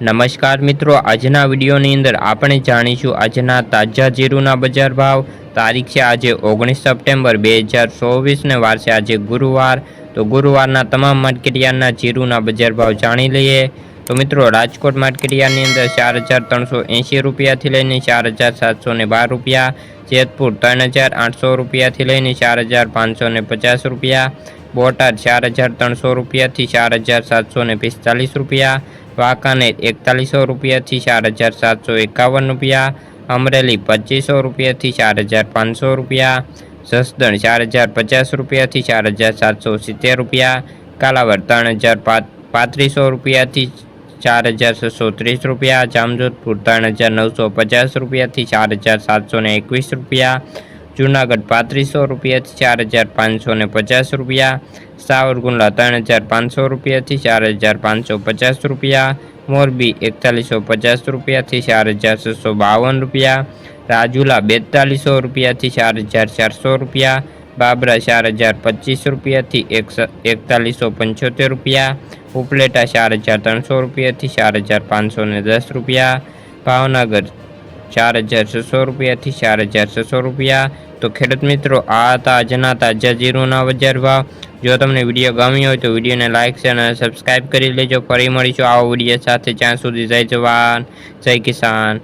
નમસ્કાર મિત્રો, આજના વિડીયોની અંદર આપણે જાણીશું આજના તાજા જીરુના બજાર ભાવ. તારીખ છે આજે ઓગણીસ સપ્ટેમ્બર બે હજાર ચોવીસને વાર છે આજે ગુરુવાર. તો ગુરુવારના તમામ માર્કેટયાર્ડના જીરુના બજાર ભાવ જાણી લઈએ. તો મિત્રો, રાજકોટ માર્કેટયાર્ડની અંદર ચાર હજાર ત્રણસો એંશી રૂપિયાથી લઈને ચાર હજાર સાતસો ને બાર રૂપિયા. જેતપુર ત્રણ હજાર આઠસો રૂપિયાથી લઈને ચાર હજાર પાંચસો ને પચાસ રૂપિયા. બોટાદ ચાર હજાર ત્રણસો રૂપિયાથી ચાર હજાર સાતસો ને પિસ્તાલીસ રૂપિયા. વાંકાનેર એકતાલીસો રૂપિયાથી ચાર હજાર સાતસો એકાવન રૂપિયા, અમરેલી પચીસો રૂપિયાથી ચાર હજાર પાંચસો રૂપિયા, જસદણ ચાર હજાર પચાસ રૂપિયાથી ચાર હજાર સાતસો સિત્તેર રૂપિયા, કાલાવડ ત્રણ હજાર પાંત્રીસો રૂપિયાથી ચાર હજાર છસો ત્રીસ રૂપિયા, જામજોધપુર ત્રણ હજાર નવસો પચાસ રૂપિયાથી ચાર હજાર સાતસો એકવીસ રૂપિયા જુનાગઢ પાંત્રીસો રૂપિયાથી ચાર હજાર પાંચસો ને પચાસ રૂપિયા સાવરકુંડલા ત્રણ હજાર પાંચસો રૂપિયાથી ચાર હજાર પાંચસો પચાસ રૂપિયા, મોરબી એકતાલીસો પચાસ રૂપિયાથી ચાર હજાર છસો બાવન રૂપિયા, રાજુલા બેતાલીસો રૂપિયાથી ચાર હજાર ચારસો રૂપિયા, બાબરા ચાર હજાર પચીસ રૂપિયાથી એકતાલીસો પંચોતેર રૂપિયા, ઉપલેટા ચાર હજાર ત્રણસો રૂપિયાથી ચાર હજાર પાંચસો ને દસ રૂપિયા, ભાવનગર ચાર હજાર છસો રૂપિયાથી ચાર હજાર છસો રૂપિયા. તો ખેડૂત મિત્રો, આ હતા આજના તાજા જીરુના બજાર ભાવ. જો તમને વીડિયો ગમ્યો હોય તો વિડીયોને લાઇક છે અને સબસ્ક્રાઈબ કરી લેજો. ફરી મળીશું આવો વીડિયો સાથે. જ્યાં સુધી જય જવાન, જય કિસાન.